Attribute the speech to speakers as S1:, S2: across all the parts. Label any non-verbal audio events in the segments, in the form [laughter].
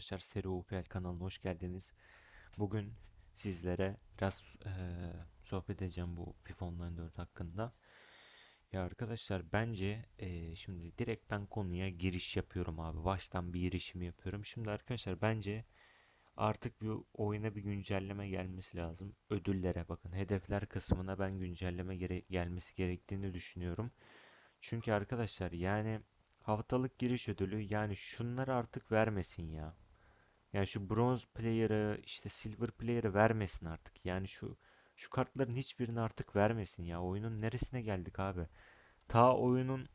S1: arkadaşlar. Seri UFL kanalına hoş geldiniz. Bugün sizlere biraz eee, sohbet edeceğim bu FIFA Online 4 hakkında. Ya arkadaşlar bence eee, şimdi direkt ben konuya giriş yapıyorum abi. Baştan bir girişimi yapıyorum. Şimdi arkadaşlar bence artık bir oyuna bir güncelleme gelmesi lazım. Ödüllere bakın. Hedefler kısmına ben güncelleme gere- gelmesi gerektiğini düşünüyorum. Çünkü arkadaşlar yani haftalık giriş ödülü yani şunları artık vermesin ya. Yani şu bronze player'ı işte silver player'ı vermesin artık. Yani şu şu kartların hiçbirini artık vermesin ya. Oyunun neresine geldik abi? Ta oyunun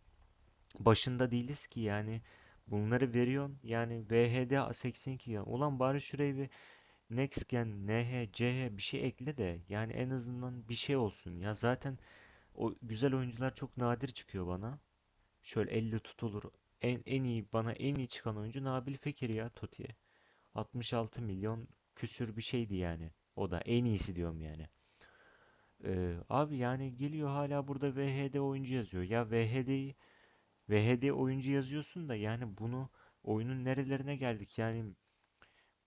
S1: başında değiliz ki yani. Bunları veriyorsun. Yani VHD 82 ya. Ulan bari şuraya bir Next Gen, NH, CH bir şey ekle de yani en azından bir şey olsun. Ya zaten o güzel oyuncular çok nadir çıkıyor bana. Şöyle elle tutulur. En, en iyi bana en iyi çıkan oyuncu Nabil Fekir ya Toti'ye. 66 milyon küsür bir şeydi yani. O da en iyisi diyorum yani. Ee, abi yani geliyor hala burada VHD oyuncu yazıyor. Ya VHD'yi VHD oyuncu yazıyorsun da yani bunu oyunun nerelerine geldik? Yani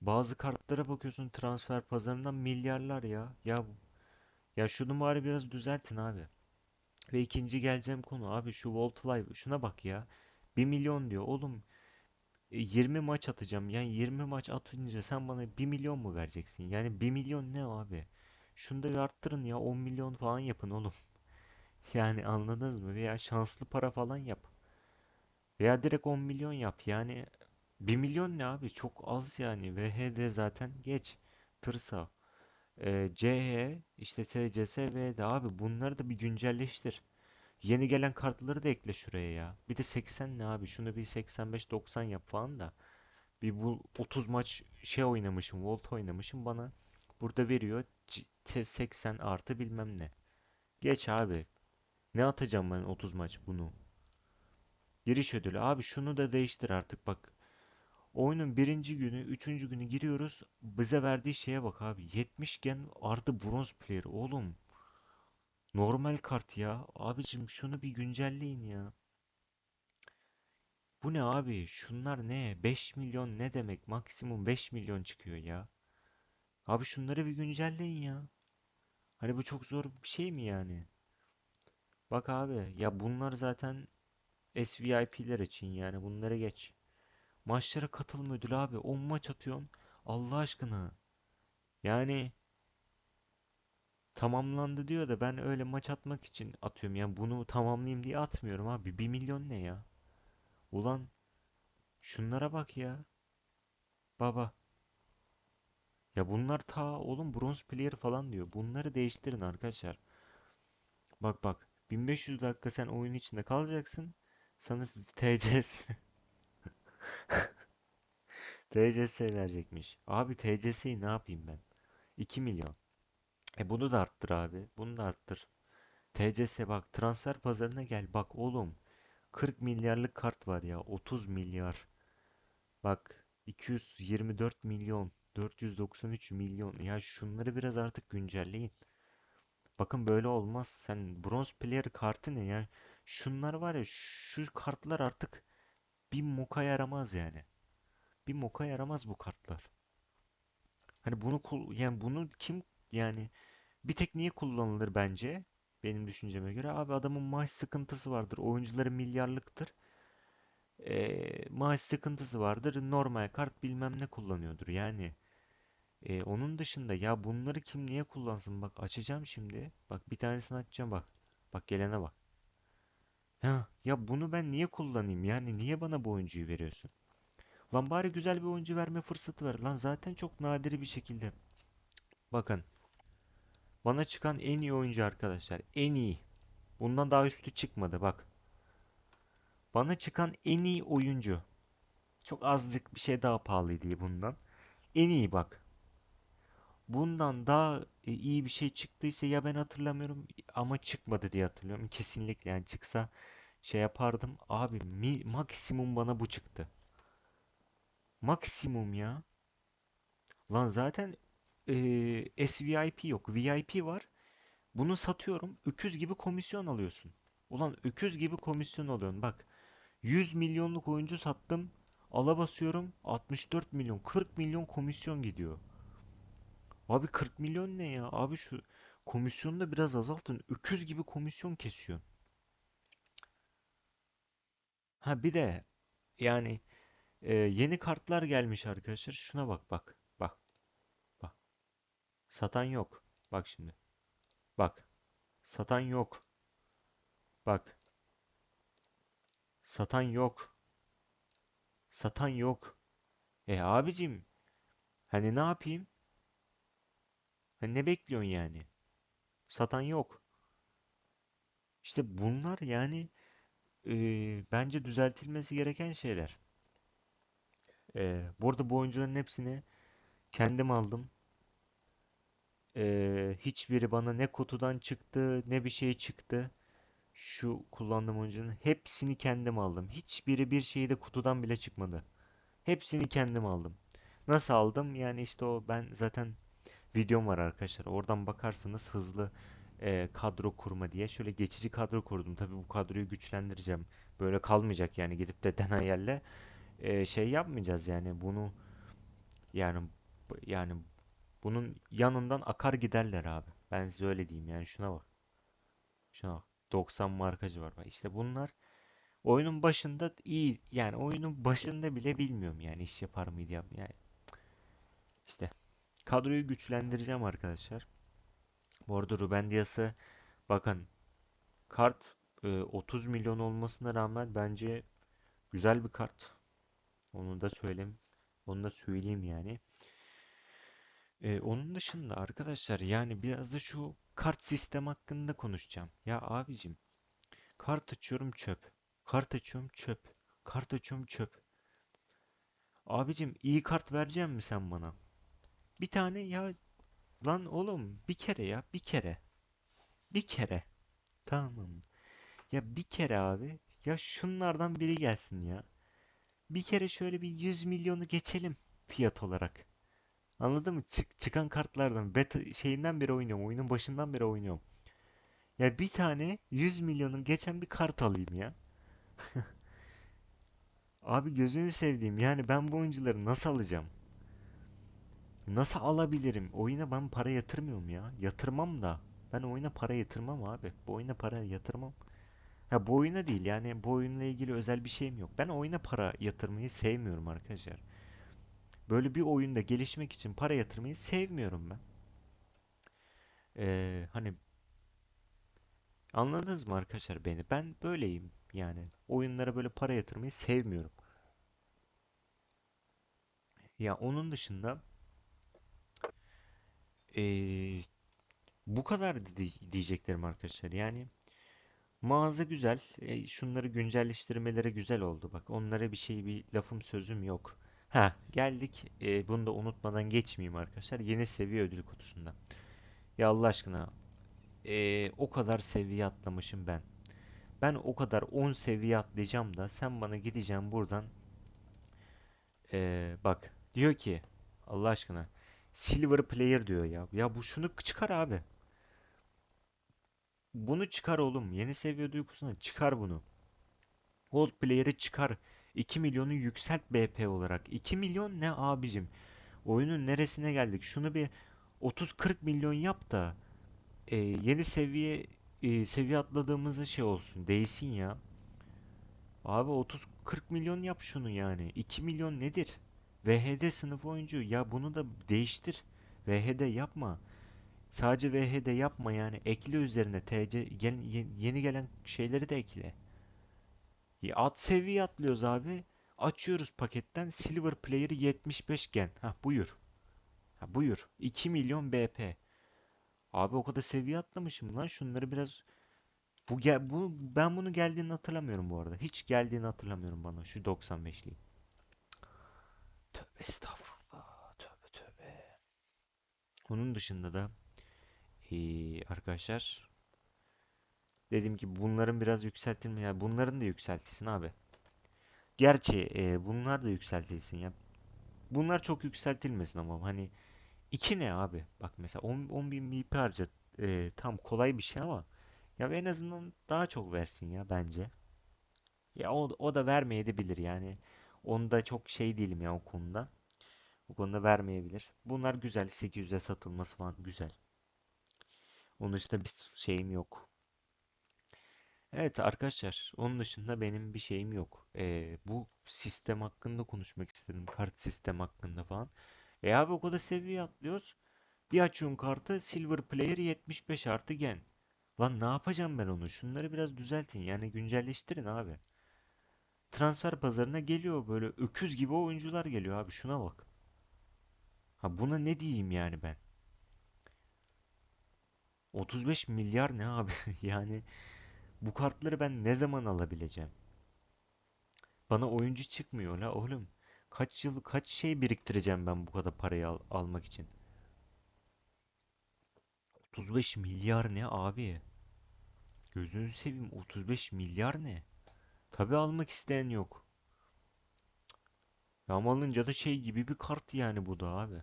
S1: bazı kartlara bakıyorsun transfer pazarından milyarlar ya. Ya ya şunu bari biraz düzeltin abi. Ve ikinci geleceğim konu abi şu Volt Live şuna bak ya. bir milyon diyor. Oğlum 20 maç atacağım. Yani 20 maç atınca sen bana bir milyon mu vereceksin? Yani bir milyon ne abi? Şunu da bir arttırın ya 10 milyon falan yapın oğlum. [laughs] Yani anladınız mı? Veya şanslı para falan yap. Veya direkt 10 milyon yap. Yani bir milyon ne abi? Çok az yani. VHD zaten geç. Tırsa. Ee, CH işte TCS VD abi bunları da bir güncelleştir. Yeni gelen kartları da ekle şuraya ya. Bir de 80 ne abi? Şunu bir 85-90 yap falan da. Bir bu 30 maç şey oynamışım, Volt oynamışım bana. Burada veriyor C- T 80 artı bilmem ne. Geç abi. Ne atacağım ben 30 maç bunu? Giriş ödülü. Abi şunu da değiştir artık bak. Oyunun birinci günü, üçüncü günü giriyoruz. Bize verdiği şeye bak abi. 70 gen artı bronz player. Oğlum normal kart ya. Abicim şunu bir güncelleyin ya. Bu ne abi? Şunlar ne? 5 milyon ne demek? Maksimum 5 milyon çıkıyor ya. Abi şunları bir güncelleyin ya. Hani bu çok zor bir şey mi yani? Bak abi ya bunlar zaten SVIP'ler için yani bunları geç. Maçlara katılım ödülü abi 10 maç atıyorsun. Allah aşkına. Yani tamamlandı diyor da ben öyle maç atmak için atıyorum. Yani bunu tamamlayayım diye atmıyorum abi. bir milyon ne ya? Ulan şunlara bak ya. Baba. Ya bunlar ta oğlum bronz player falan diyor. Bunları değiştirin arkadaşlar. Bak bak. 1500 dakika sen oyun içinde kalacaksın. Sana TCS [laughs] TCS [laughs] verecekmiş. Abi TCS'yi ne yapayım ben? 2 milyon. E bunu da arttır abi. Bunu da arttır. TCS bak transfer pazarına gel. Bak oğlum 40 milyarlık kart var ya. 30 milyar. Bak 224 milyon. 493 milyon. Ya şunları biraz artık güncelleyin. Bakın böyle olmaz. Sen bronz player kartı ne ya? Şunlar var ya şu kartlar artık bir moka yaramaz yani. Bir moka yaramaz bu kartlar. Hani bunu yani bunu kim yani bir tek niye kullanılır bence? Benim düşünceme göre abi adamın maaş sıkıntısı vardır. Oyuncuları milyarlıktır. Ee, maaş sıkıntısı vardır. Normal kart bilmem ne kullanıyordur. Yani e, onun dışında ya bunları kim niye kullansın? Bak açacağım şimdi. Bak bir tanesini açacağım bak. Bak gelene bak. Ha, ya bunu ben niye kullanayım? Yani niye bana bu oyuncuyu veriyorsun? Lan bari güzel bir oyuncu verme fırsatı ver. Lan zaten çok nadir bir şekilde. Bakın. Bana çıkan en iyi oyuncu arkadaşlar. En iyi. Bundan daha üstü çıkmadı bak. Bana çıkan en iyi oyuncu. Çok azıcık bir şey daha pahalıydı bundan. En iyi bak. Bundan daha e, iyi bir şey çıktıysa ya ben hatırlamıyorum ama çıkmadı diye hatırlıyorum. Kesinlikle yani çıksa şey yapardım. Abi mi, maksimum bana bu çıktı. Maksimum ya. Lan zaten eee SVIP yok. VIP var. Bunu satıyorum. Öküz gibi komisyon alıyorsun. Ulan öküz gibi komisyon alıyorsun. Bak 100 milyonluk oyuncu sattım. Ala basıyorum 64 milyon 40 milyon komisyon gidiyor. Abi 40 milyon ne ya? Abi şu komisyonu da biraz azaltın. Öküz gibi komisyon kesiyor. Ha bir de yani e, yeni kartlar gelmiş arkadaşlar. Şuna. Bak bak. Satan yok. Bak şimdi. Bak. Satan yok. Bak. Satan yok. Satan yok. E abicim hani ne yapayım? Hani ne bekliyorsun yani? Satan yok. İşte bunlar yani e, bence düzeltilmesi gereken şeyler. E, bu arada bu oyuncuların hepsini kendim aldım. E, hiçbiri bana ne kutudan çıktı ne bir şey çıktı. Şu kullandığım oyuncunun hepsini kendim aldım. Hiçbiri bir şeyi de kutudan bile çıkmadı. Hepsini kendim aldım. Nasıl aldım? Yani işte o ben zaten videom var arkadaşlar. Oradan bakarsanız hızlı e, kadro kurma diye. Şöyle geçici kadro kurdum. Tabii bu kadroyu güçlendireceğim. Böyle kalmayacak yani gidip de Denayel'le e, şey yapmayacağız yani bunu yani yani bunun yanından akar giderler abi. Ben size öyle diyeyim yani şuna bak. Şuna bak. 90 markacı var. İşte bunlar oyunun başında iyi yani oyunun başında bile bilmiyorum yani iş yapar mıydı yap yani işte kadroyu güçlendireceğim arkadaşlar. Bu arada Ruben Dias'ı bakın kart e, 30 milyon olmasına rağmen bence güzel bir kart. Onu da söyleyeyim. Onu da söyleyeyim yani. E, onun dışında arkadaşlar yani biraz da şu kart sistem hakkında konuşacağım. Ya abicim kart açıyorum çöp. Kart açıyorum çöp. Kart açıyorum çöp. Abicim iyi kart verecek mi sen bana? Bir tane ya lan oğlum bir kere ya bir kere. Bir kere. Tamam. Ya bir kere abi. Ya şunlardan biri gelsin ya. Bir kere şöyle bir 100 milyonu geçelim fiyat olarak. Anladın mı? Çık- çıkan kartlardan beta şeyinden beri oynuyorum. Oyunun başından beri oynuyorum. Ya bir tane 100 milyonun geçen bir kart alayım ya. [laughs] Abi gözünü sevdiğim yani ben bu oyuncuları nasıl alacağım? Nasıl alabilirim? Oyuna ben para yatırmıyorum ya. Yatırmam da. Ben oyuna para yatırmam abi. Bu oyuna para yatırmam. Ha bu oyuna değil yani bu oyunla ilgili özel bir şeyim yok. Ben oyuna para yatırmayı sevmiyorum arkadaşlar. Böyle bir oyunda gelişmek için para yatırmayı sevmiyorum ben. Ee, hani anladınız mı arkadaşlar beni? Ben böyleyim yani. Oyunlara böyle para yatırmayı sevmiyorum. Ya onun dışında ee, bu kadar di- diyeceklerim arkadaşlar. Yani Mağaza güzel. E, şunları güncelleştirmeleri güzel oldu. Bak onlara bir şey bir lafım sözüm yok. Ha geldik. E, bunu da unutmadan geçmeyeyim arkadaşlar. Yeni seviye ödül kutusunda. Ya Allah aşkına e, o kadar seviye atlamışım ben. Ben o kadar 10 seviye atlayacağım da sen bana gideceğim buradan. E, bak diyor ki Allah aşkına Silver Player diyor ya. Ya bu şunu çıkar abi. Bunu çıkar oğlum. Yeni seviye ödül kutusuna çıkar bunu. Gold Player'ı çıkar. 2 milyonu yükselt BP olarak. 2 milyon ne abicim? Oyunun neresine geldik? Şunu bir 30-40 milyon yap da e, yeni seviye e, seviye atladığımızda şey olsun. Değsin ya. Abi 30-40 milyon yap şunu yani. 2 milyon nedir? VHD sınıf oyuncu. Ya bunu da değiştir. VHD yapma. Sadece VHD yapma yani. Ekle üzerine TC yeni gelen şeyleri de ekle. At seviye atlıyoruz abi. Açıyoruz paketten Silver Player'ı 75 gen. Ha buyur. Ha buyur. 2 milyon BP. Abi o kadar seviye atlamışım lan. Şunları biraz bu bu ben bunu geldiğini hatırlamıyorum bu arada. Hiç geldiğini hatırlamıyorum bana şu 95'liği. Tövbe estağfurullah. Tövbe tövbe. Onun dışında da eee, arkadaşlar dediğim gibi bunların biraz yükseltilme yani bunların da yükseltilsin abi. Gerçi e, bunlar da yükseltilsin ya. Bunlar çok yükseltilmesin ama hani 2 ne abi? Bak mesela 10, 10 bin MP harca e, tam kolay bir şey ama ya en azından daha çok versin ya bence. Ya o, o da vermeyebilir yani. Onda çok şey değilim ya o konuda. O konuda vermeyebilir. Bunlar güzel. 800'e satılması falan güzel. Onun dışında bir şeyim yok. Evet arkadaşlar, onun dışında benim bir şeyim yok. Ee, bu sistem hakkında konuşmak istedim. Kart sistem hakkında falan. E abi o kadar seviye atlıyoruz. Bir açıyorsun kartı Silver Player 75 artı gen. Lan ne yapacağım ben onu? Şunları biraz düzeltin. Yani güncelleştirin abi. Transfer pazarına geliyor böyle öküz gibi oyuncular geliyor abi. Şuna bak. Ha buna ne diyeyim yani ben? 35 milyar ne abi? [laughs] Yani bu kartları ben ne zaman alabileceğim? Bana oyuncu çıkmıyor la oğlum. Kaç yıl kaç şey biriktireceğim ben bu kadar parayı al- almak için? 35 milyar ne abi? Gözünü seveyim 35 milyar ne? Tabii almak isteyen yok. Ya ama alınca da şey gibi bir kart yani bu da abi.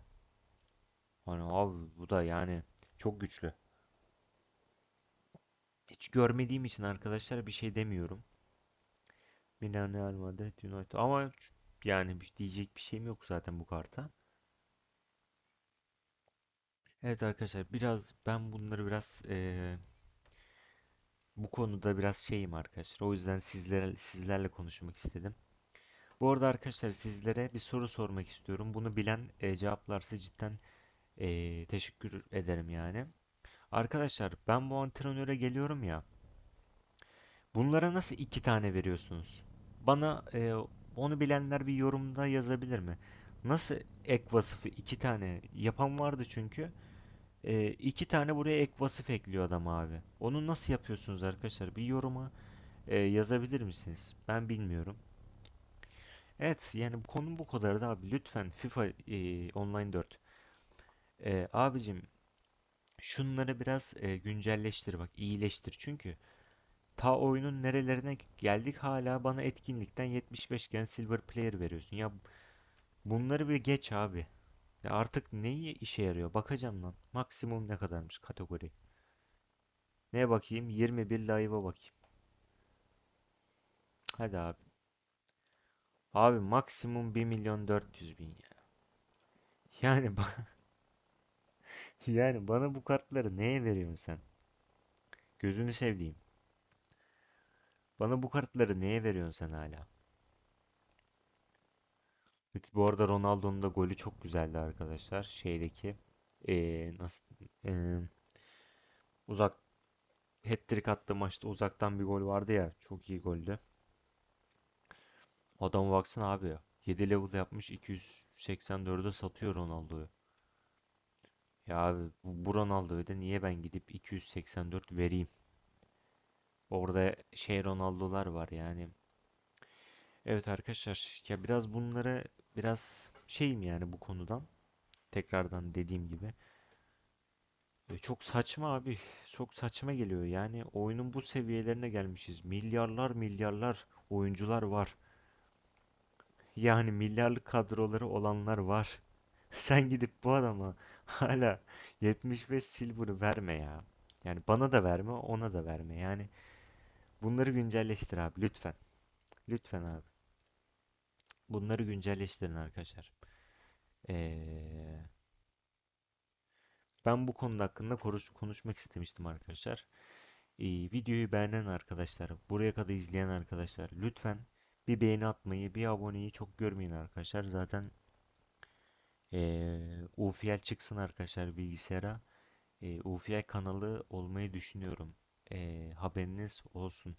S1: Hani abi bu da yani çok güçlü. Hiç görmediğim için arkadaşlar bir şey demiyorum. Milan Real Madrid United ama yani diyecek bir şeyim yok zaten bu karta. Evet arkadaşlar biraz ben bunları biraz eee, bu konuda biraz şeyim arkadaşlar. O yüzden sizlere sizlerle konuşmak istedim. Bu arada arkadaşlar sizlere bir soru sormak istiyorum. Bunu bilen e, cevaplarsa cidden e, teşekkür ederim yani. Arkadaşlar ben bu antrenöre geliyorum ya. Bunlara nasıl iki tane veriyorsunuz? Bana e, onu bilenler bir yorumda yazabilir mi? Nasıl ek vasıfı iki tane yapan vardı çünkü. E, iki tane buraya ek vasıf ekliyor adam abi. Onu nasıl yapıyorsunuz arkadaşlar? Bir yoruma e, yazabilir misiniz? Ben bilmiyorum. Evet yani konu bu kadar da abi. Lütfen FIFA e, Online 4. E, abicim şunları biraz e, güncelleştir bak iyileştir. Çünkü ta oyunun nerelerine geldik hala bana etkinlikten 75 gen silver player veriyorsun. Ya bunları bir geç abi. Ya artık neyi işe yarıyor? Bakacağım lan. Maksimum ne kadarmış kategori. Neye bakayım? 21 live'a bakayım. Hadi abi. Abi maksimum 1 milyon 400 bin ya. Yani [laughs] ba- yani bana bu kartları neye veriyorsun sen? Gözünü sevdiğim. Bana bu kartları neye veriyorsun sen hala? Evet, bu arada Ronaldo'nun da golü çok güzeldi arkadaşlar. Şeydeki eee, nasıl eee, uzak hat-trick attığı maçta uzaktan bir gol vardı ya. Çok iyi goldü. Adama baksana abi ya. 7 level yapmış 284'e satıyor Ronaldo'yu. Ya abi bu, Ronaldo'yu da niye ben gidip 284 vereyim? Orada şey Ronaldo'lar var yani. Evet arkadaşlar ya biraz bunları biraz şeyim yani bu konudan. Tekrardan dediğim gibi. E, Çok saçma abi. Çok saçma geliyor. Yani oyunun bu seviyelerine gelmişiz. Milyarlar milyarlar oyuncular var. Yani milyarlık kadroları olanlar var. [laughs] Sen gidip bu adama [laughs] hala 75 silver'ı verme ya. Yani bana da verme, ona da verme. Yani bunları güncelleştir abi lütfen. Lütfen abi. Bunları güncelleştirin arkadaşlar. Ee, ben bu konu hakkında konuş- konuşmak istemiştim arkadaşlar. Ee, videoyu beğenen arkadaşlar, buraya kadar izleyen arkadaşlar lütfen bir beğeni atmayı, bir aboneyi çok görmeyin arkadaşlar. Zaten ee, UFL çıksın arkadaşlar bilgisayara. Ee, UFL kanalı olmayı düşünüyorum. Ee, haberiniz olsun.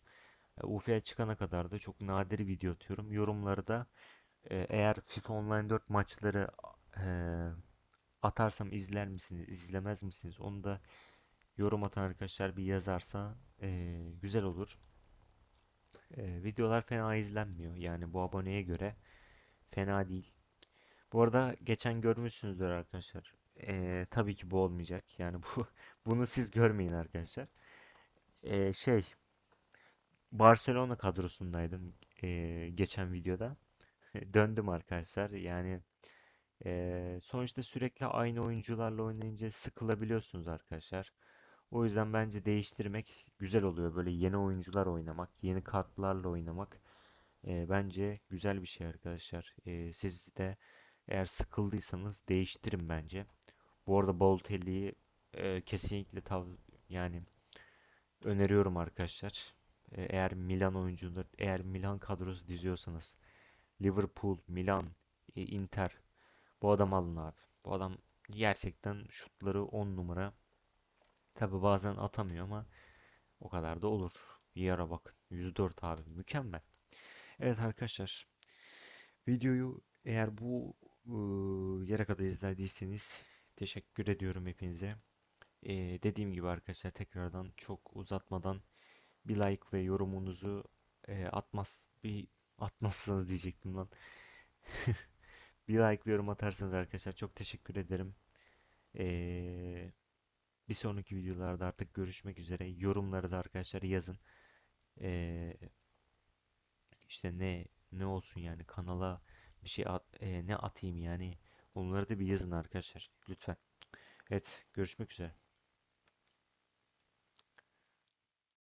S1: E, UFL çıkana kadar da çok nadir video atıyorum. Yorumları da e, eğer FIFA Online 4 maçları e, atarsam izler misiniz, izlemez misiniz? Onu da yorum atan arkadaşlar bir yazarsa e, güzel olur. E, videolar fena izlenmiyor. Yani bu aboneye göre fena değil. Bu arada geçen görmüşsünüzdür arkadaşlar. E, tabii ki bu olmayacak. Yani bu [laughs] bunu siz görmeyin arkadaşlar. E, şey Barcelona kadrosundaydım e, geçen videoda. [laughs] Döndüm arkadaşlar. Yani e, sonuçta sürekli aynı oyuncularla oynayınca sıkılabiliyorsunuz arkadaşlar. O yüzden bence değiştirmek güzel oluyor. Böyle yeni oyuncular oynamak, yeni kartlarla oynamak E, bence güzel bir şey arkadaşlar. E, siz de eğer sıkıldıysanız değiştirin bence. Bu arada Balotelli'yi e, kesinlikle tav yani öneriyorum arkadaşlar. E, eğer Milan oyuncuları, eğer Milan kadrosu diziyorsanız Liverpool, Milan, e, Inter bu adam alın abi. Bu adam gerçekten şutları 10 numara. Tabi bazen atamıyor ama o kadar da olur. Vieira bakın. 104 abi. Mükemmel. Evet arkadaşlar. Videoyu eğer bu yere kadar izlediyseniz teşekkür ediyorum hepinize. Ee, dediğim gibi arkadaşlar tekrardan çok uzatmadan bir like ve yorumunuzu e, atmaz bir [laughs] atmazsınız diyecektim lan. [laughs] Bir like ve yorum atarsanız arkadaşlar çok teşekkür ederim. Ee, bir sonraki videolarda artık görüşmek üzere. Yorumları da arkadaşlar yazın. Ee, işte ne ne olsun yani kanala bir şey at, e, ne atayım yani onları da bir yazın arkadaşlar lütfen. Evet görüşmek üzere.